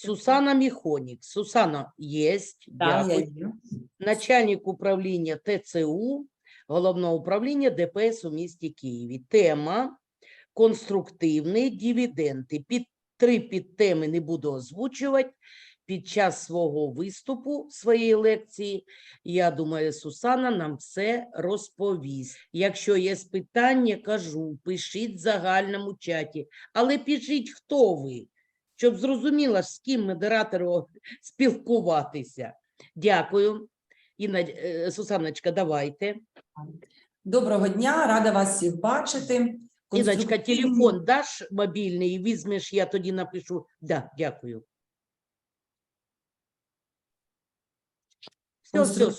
Сусана Міхонік. Сусана є. Так, я Дякую. є. Начальник управління ТЦУ Головного управління ДПС у місті Києві. Тема конструктивні дивіденди. Під три підтеми не буду озвучувати. Під час свого виступу своєї лекції, я думаю, Сусана нам все розповість. Якщо є питання, кажу, пишіть в загальному чаті, але пишіть, хто ви, щоб зрозуміло, з ким модератору спілкуватися. Дякую. Інна, е, Сусаночка, давайте. Доброго дня, рада вас всіх бачити. Іночка, телефон даш мобільний, візьмеш, я тоді напишу. Да, дякую. Все, все,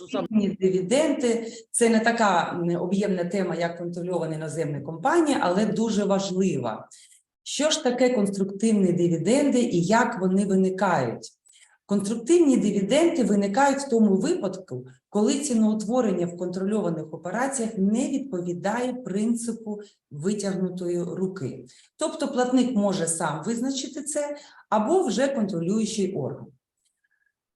це не така об'ємна тема, як контрольовані іноземні компанії, але дуже важлива. Що ж таке конструктивні дивіденди і як вони виникають? Конструктивні дивіденди виникають в тому випадку, коли ціноутворення в контрольованих операціях не відповідає принципу витягнутої руки. Тобто платник може сам визначити це або вже контролюючий орган.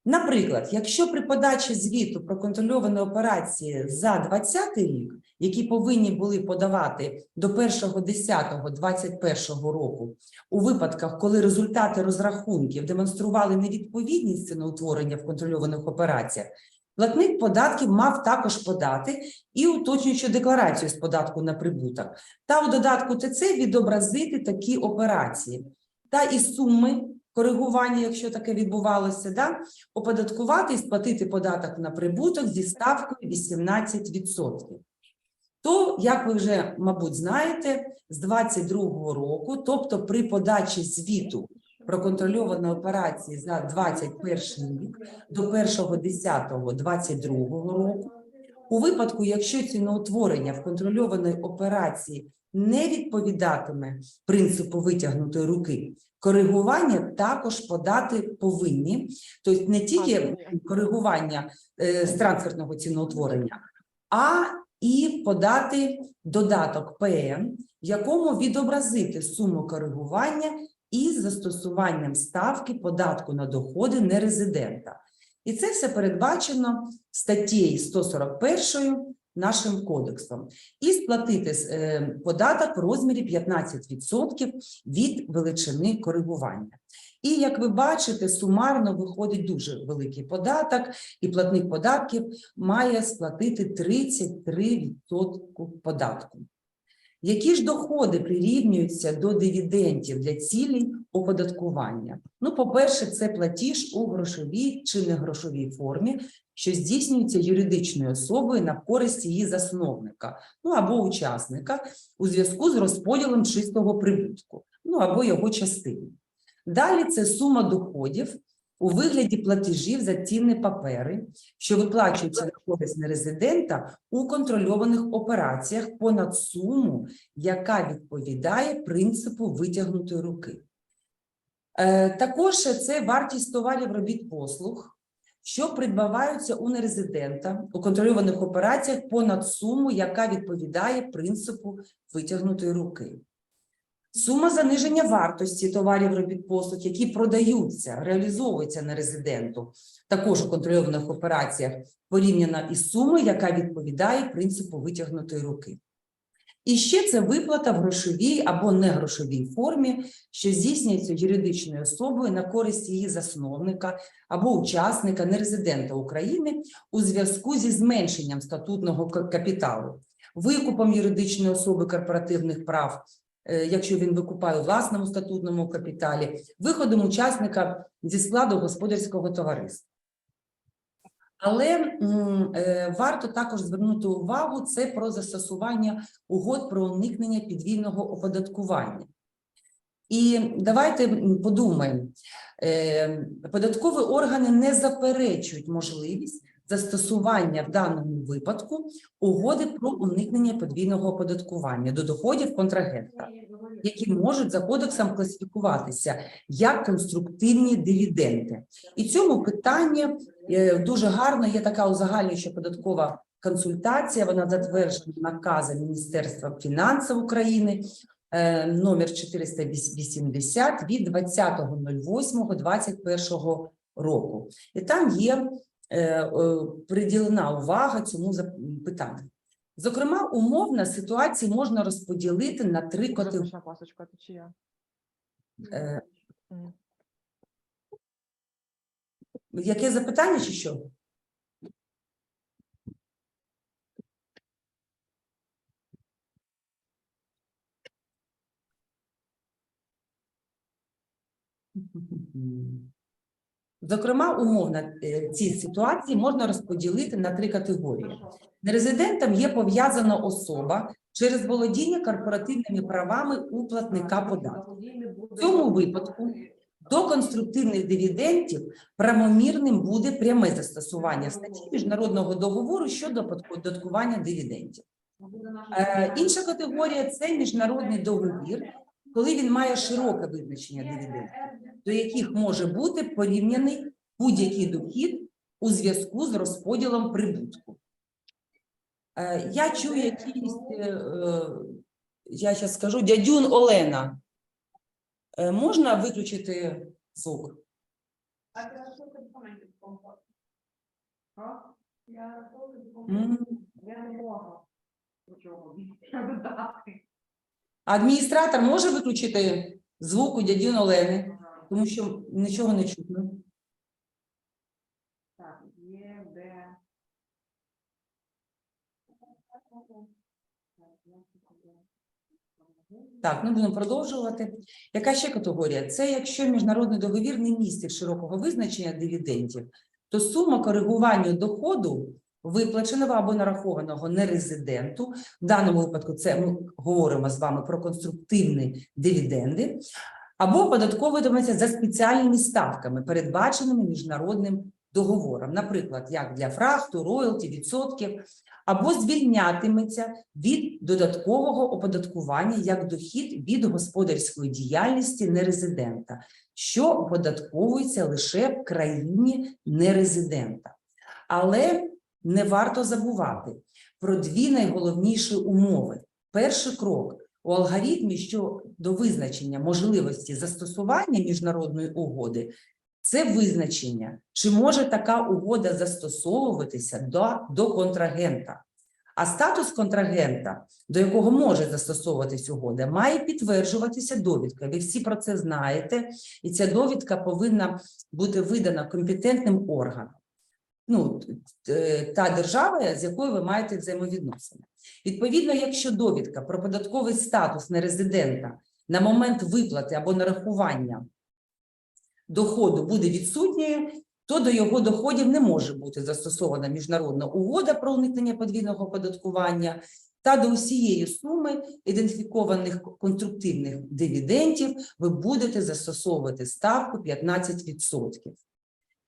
Наприклад, якщо при подачі звіту про контрольовані операції за 2020 рік, які повинні були подавати до 1.10.2021 року, у випадках, коли результати розрахунків демонстрували невідповідність ціноутворення в контрольованих операціях, платник податків мав також подати і уточнюючу декларацію з податку на прибуток, та у додатку ТЦ відобразити такі операції. Та і суми коригування, якщо таке відбувалося, да, оподаткувати і сплатити податок на прибуток зі ставкою 18%. То, як ви вже, мабуть, знаєте, з 2022 року, тобто при подачі звіту про контрольовані операції за 2021 рік до 1.10.2022 року, у випадку, якщо ціноутворення в контрольованій операції не відповідатиме принципу витягнутої руки, коригування також подати повинні, тобто не тільки коригування е, з трансфертного ціноутворення, а і подати додаток ПМ, в якому відобразити суму коригування із застосуванням ставки податку на доходи нерезидента. І це все передбачено статтєю 141 нашим кодексом. І сплатити е, податок в розмірі 15% від величини коригування. І як ви бачите, сумарно виходить дуже великий податок, і платник податків має сплатити 33% податку. Які ж доходи прирівнюються до дивідендів для цілей оподаткування? Ну, по-перше, це платіж у грошовій чи негрошовій формі, що здійснюється юридичною особою на користь її засновника, ну або учасника у зв'язку з розподілом чистого прибутку, ну або його частини. Далі це сума доходів у вигляді платежів за цінні папери, що виплачуються на користь нерезидента у контрольованих операціях понад суму, яка відповідає принципу витягнутої руки. Е, Також це вартість товарів робіт послуг, що придбаваються у нерезидента у контрольованих операціях понад суму, яка відповідає принципу витягнутої руки. Сума заниження вартості товарів робіт послуг, які продаються, реалізовуються на резиденту, також у контрольованих операціях, порівняна із сумою, яка відповідає принципу витягнутої руки. І ще це виплата в грошовій або негрошовій формі, що здійснюється юридичною особою на користь її засновника або учасника нерезидента України у зв'язку зі зменшенням статутного капіталу, викупом юридичної особи корпоративних прав, е, якщо він викупає у власному статутному капіталі, виходом учасника зі складу господарського товариства. Але е, варто також звернути увагу це про застосування угод про уникнення підвійного оподаткування. І давайте подумаємо, е, податкові органи не заперечують можливість застосування в даному випадку угоди про уникнення подвійного оподаткування до доходів контрагента, які можуть за кодексом класифікуватися як конструктивні дивіденди. І цьому питанні е, дуже гарно є така узагальнююча податкова консультація. Вона затверджена наказом Міністерства фінансів України е, номер 480 від 20.08.21 року. І там є е, е, приділена увага цьому питанню. Зокрема, умовно ситуації можна розподілити на три категорії. Яке запитання чи що? Зокрема, умовно е, ці ситуації можна розподілити на три категорії. Нерезидентам є пов'язана особа через володіння корпоративними правами у платника податку. В цьому випадку до конструктивних дивідендів правомірним буде пряме застосування статті міжнародного договору щодо оподаткування дивідендів. Е, інша категорія це міжнародний договір, коли він має широке визначення дивідендів, до яких може бути порівняний будь-який дохід у зв'язку з розподілом прибутку. Е, Я чую якісь, е, я зараз скажу, дядюн Олена. Е, Можна виключити звук? М, Я не можу. Нічого. Адміністратор може виключити звук у дядюн Олени, тому що нічого не чутно. Так, є де. Так, ну будемо продовжувати. Яка ще категорія? Це якщо міжнародний договір не містить широкого визначення дивідендів, то сума коригування доходу, виплаченого або нарахованого нерезиденту, в даному випадку це ми говоримо з вами про конструктивні дивіденди, або оподатковуватиметься за спеціальними ставками, передбаченими міжнародним договором, наприклад, як для фрахту, роялті, відсотків, або звільнятиметься від додаткового оподаткування як дохід від господарської діяльності нерезидента, що оподатковується лише в країні нерезидента. Але не варто забувати про дві найголовніші умови. Перший крок у алгоритмі щодо визначення можливості застосування міжнародної угоди це визначення, чи може така угода застосовуватися до, до контрагента. А статус контрагента, до якого може застосовуватись угода, має підтверджуватися довідкою. Ви всі про це знаєте, і ця довідка повинна бути видана компетентним органом. Ну, та держава, з якою ви маєте взаємовідносини. Відповідно, якщо довідка про податковий статус нерезидента на момент виплати або нарахування доходу буде відсутньою, то до його доходів не може бути застосована міжнародна угода про уникнення подвійного оподаткування та до усієї суми ідентифікованих конструктивних дивідендів ви будете застосовувати ставку 15%.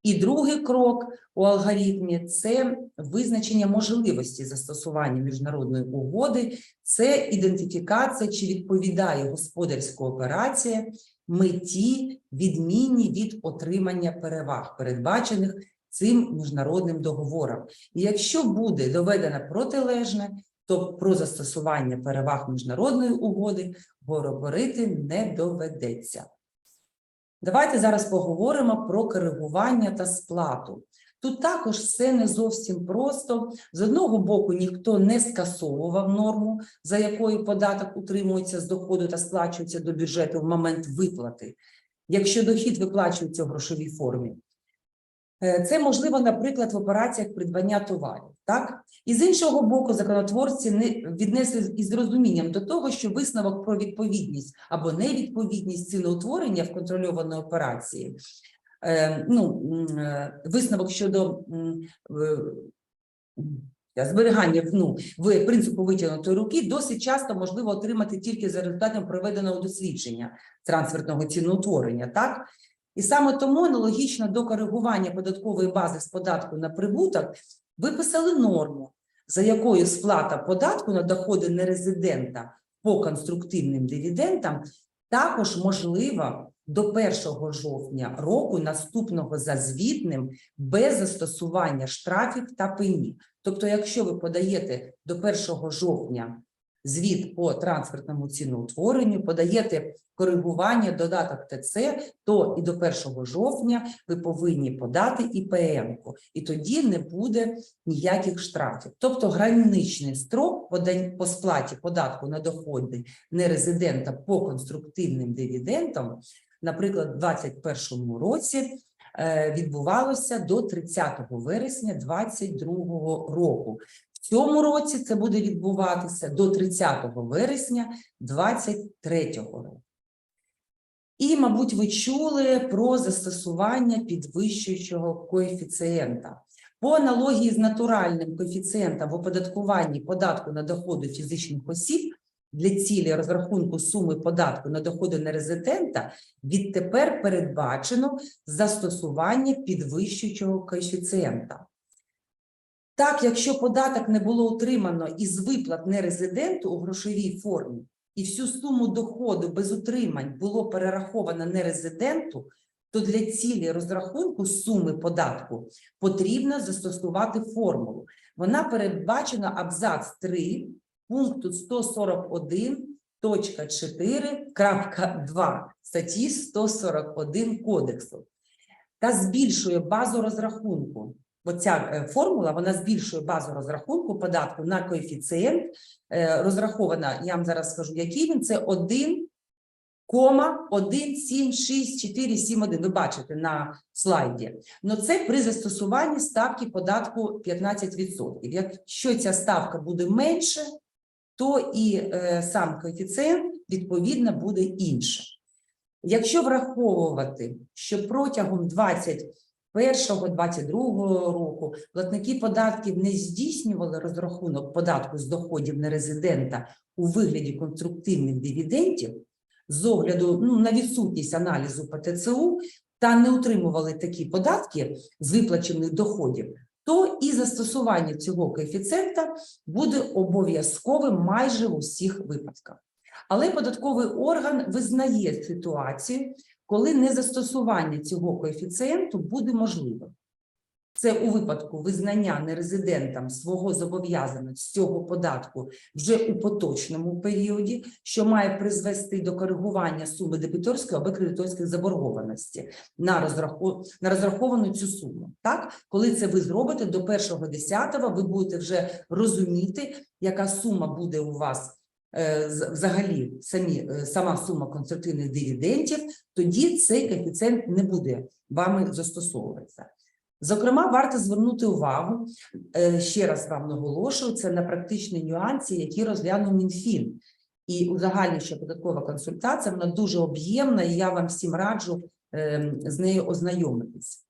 І другий крок у алгоритмі це визначення можливості застосування міжнародної угоди, це ідентифікація, чи відповідає господарська операція меті, відмінні від отримання переваг, передбачених цим міжнародним договором. І якщо буде доведено протилежне, то про застосування переваг міжнародної угоди говорити не доведеться. Давайте зараз поговоримо про коригування та сплату. Тут також все не зовсім просто. З одного боку, ніхто не скасовував норму, за якою податок утримується з доходу та сплачується до бюджету в момент виплати, якщо дохід виплачується в грошовій формі. Е, Це можливо, наприклад, в операціях придбання товарів. Так? І з іншого боку, законотворці не віднесли із розумінням до того, що висновок про відповідність або невідповідність ціноутворення в контрольованій операції, ну, е, висновок щодо е, зберігання ну, в принципу витягнутої руки досить часто можливо отримати тільки за результатом проведеного дослідження трансфертного ціноутворення. Так? І саме тому аналогічно до коригування податкової бази з податку на прибуток виписали норму, за якою сплата податку на доходи нерезидента по конструктивним дивідендам також можлива до 1 жовтня року наступного за звітним без застосування штрафів та пені. Тобто, якщо ви подаєте до 1 жовтня звіт по трансфертному ціноутворенню, подаєте коригування, додаток ТЦ, то і до 1 жовтня ви повинні подати ІПМ-ку, і тоді не буде ніяких штрафів. Тобто граничний строк по сплаті податку на доходи нерезидента по конструктивним дивідендам, наприклад, у 2021 році е, відбувалося до 30 вересня 2022 року. В цьому році це буде відбуватися до 30 вересня 2023 року. І, мабуть, ви чули про застосування підвищуючого коефіцієнта. По аналогії з натуральним коефіцієнтом в оподаткуванні податку на доходи фізичних осіб для цілі розрахунку суми податку на доходи нерезидента відтепер передбачено застосування підвищуючого коефіцієнта. Так, якщо податок не було отримано із виплат нерезиденту у грошовій формі, і всю суму доходу без утримань було перераховано нерезиденту, то для цілі розрахунку суми податку потрібно застосувати формулу. Вона передбачена абзац 3 пункту 141.4.2 статті 141 Кодексу та збільшує базу розрахунку. Оця е, формула вона збільшує базу розрахунку податку на коефіцієнт. е, Розрахована, я вам зараз скажу, який він це 1, 1,176,471. Ви бачите на слайді. Ну це при застосуванні ставки податку 15%. Якщо ця ставка буде менше, то і е, сам коефіцієнт відповідно буде інше. Якщо враховувати, що протягом 21-22 року платники податків не здійснювали розрахунок податку з доходів нерезидента у вигляді конструктивних дивідендів, з огляду ну, на відсутність аналізу по ТЦУ та не утримували такі податки з виплачених доходів, то і застосування цього коефіцієнта буде обов'язковим майже в усіх випадках. Але податковий орган визнає ситуацію, коли незастосування цього коефіцієнту буде можливим. Це у випадку визнання нерезидентам свого зобов'язання з цього податку вже у поточному періоді, що має призвести до коригування суми дебіторської або кредиторської заборгованості на, розраху... на розраховану цю суму. Так, коли це ви зробите до 1.10, ви будете вже розуміти, яка сума буде у вас е, взагалі самі, е, сама сума конструктивних дивідендів, тоді цей коефіцієнт не буде вами застосовуватися. Зокрема, варто звернути увагу, е, ще раз вам наголошую, це на практичні нюанси, які розглянув Мінфін. І узагальнююча податкова консультація, вона дуже об'ємна, і я вам всім раджу е, з нею ознайомитись.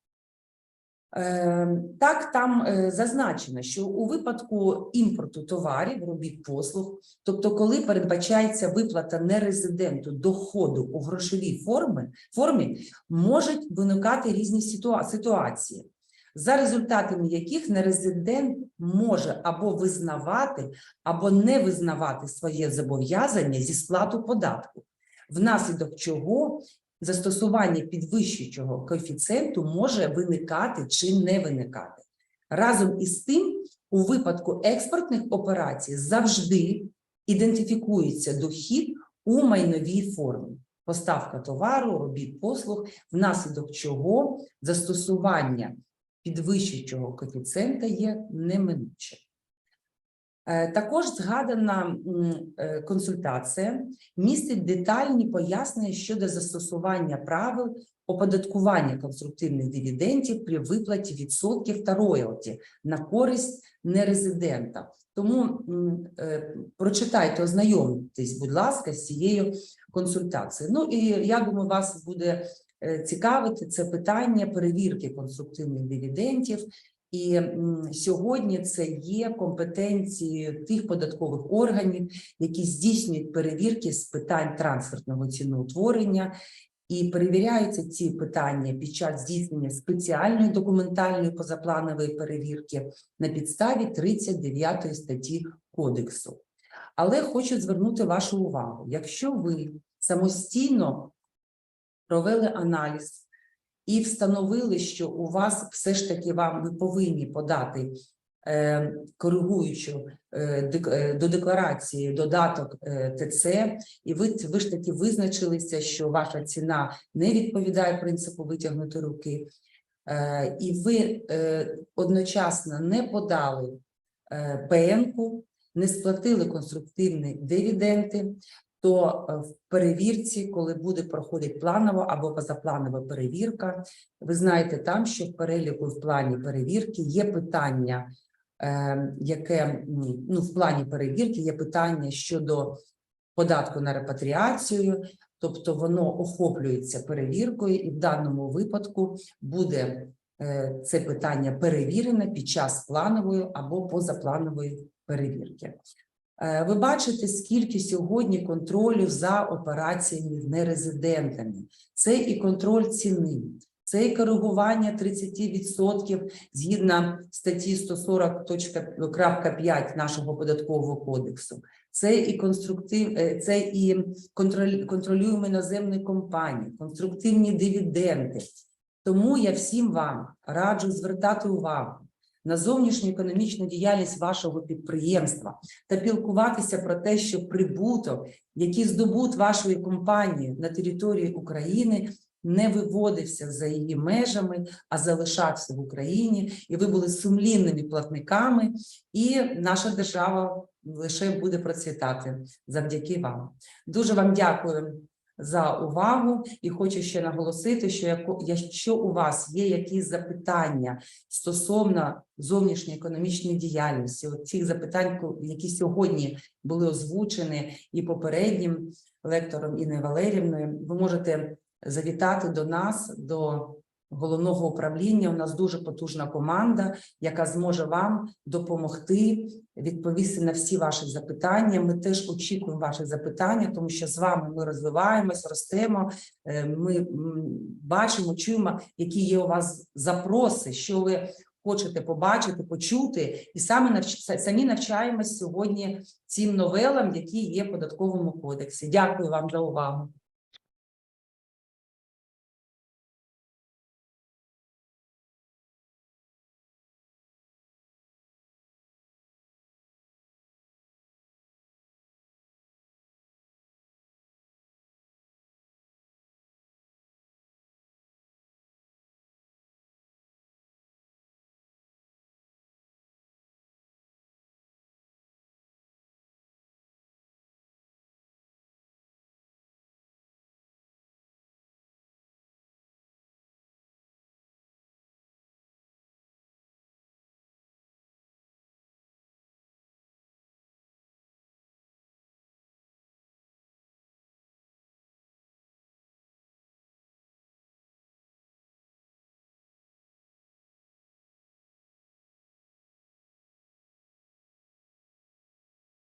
Е, Так, там е, зазначено, що у випадку імпорту товарів, робіт послуг, тобто коли передбачається виплата нерезиденту доходу у грошовій формі, формі можуть виникати різні ситуації, за результатами яких нерезидент може або визнавати, або не визнавати своє зобов'язання зі сплату податку, внаслідок чого застосування підвищуючого коефіцієнту може виникати чи не виникати. Разом із тим, у випадку експортних операцій завжди ідентифікується дохід у майновій формі. Поставка товару, робіт послуг, внаслідок чого застосування підвищуючого коефіцієнта є неминучим. Е, Також згадана е, консультація містить детальні пояснення щодо застосування правил оподаткування конструктивних дивідендів при виплаті відсотків та роялті на користь нерезидента. Тому е, прочитайте, ознайомтесь, будь ласка, з цією консультацією. Ну і я думаю, вас буде цікавити це питання перевірки конструктивних дивідендів. І сьогодні це є компетенцією тих податкових органів, які здійснюють перевірки з питань трансфертного ціноутворення, і перевіряються ці питання під час здійснення спеціальної документальної позапланової перевірки на підставі 39 статті Кодексу. Але хочу звернути вашу увагу: якщо ви самостійно провели аналіз і встановили, що у вас все ж таки вам ви повинні подати е, коригуючу е, е, до декларації додаток е, ТЦ, і ви, ви ж таки визначилися, що ваша ціна не відповідає принципу витягнути руки, е, і ви е, одночасно не подали е, ПН-ку, не сплатили конструктивні дивіденди, то е, в перевірці, коли буде проходити планова або позапланова перевірка, ви знаєте там, що в переліку в плані перевірки є питання, е, яке ну, в плані перевірки є питання щодо податку на репатріацію, тобто воно охоплюється перевіркою, і в даному випадку буде е, це питання перевірено під час планової або позапланової перевірки. Е, Ви бачите, скільки сьогодні контролю за операціями з нерезидентами. Це і контроль ціни, це і коригування 30% згідно статті 140.5 нашого податкового кодексу. Це і конструктив, е, це і контроль, контролюємо іноземні компанії, конструктивні дивіденди. Тому я всім вам раджу звертати увагу на зовнішню економічну діяльність вашого підприємства та пілкуватися про те, що прибуток, який здобут вашої компанії на території України, не виводився за її межами, а залишався в Україні, і ви були сумлінними платниками, і наша держава лише буде процвітати завдяки вам. Дуже вам дякую за увагу і хочу ще наголосити, що якщо у вас є якісь запитання стосовно зовнішньої економічної діяльності, от цих запитань, які сьогодні були озвучені і попереднім лектором Інною Валерівною, ви можете завітати до нас, до головного управління. У нас дуже потужна команда, яка зможе вам допомогти відповісти на всі ваші запитання. Ми теж очікуємо ваші запитання, тому що з вами ми розвиваємось, ростемо. Е, Ми бачимо, чуємо, які є у вас запроси, що ви хочете побачити, почути, і саме навч... самі навчаємось сьогодні цим новелам, які є в податковому кодексі. Дякую вам за увагу.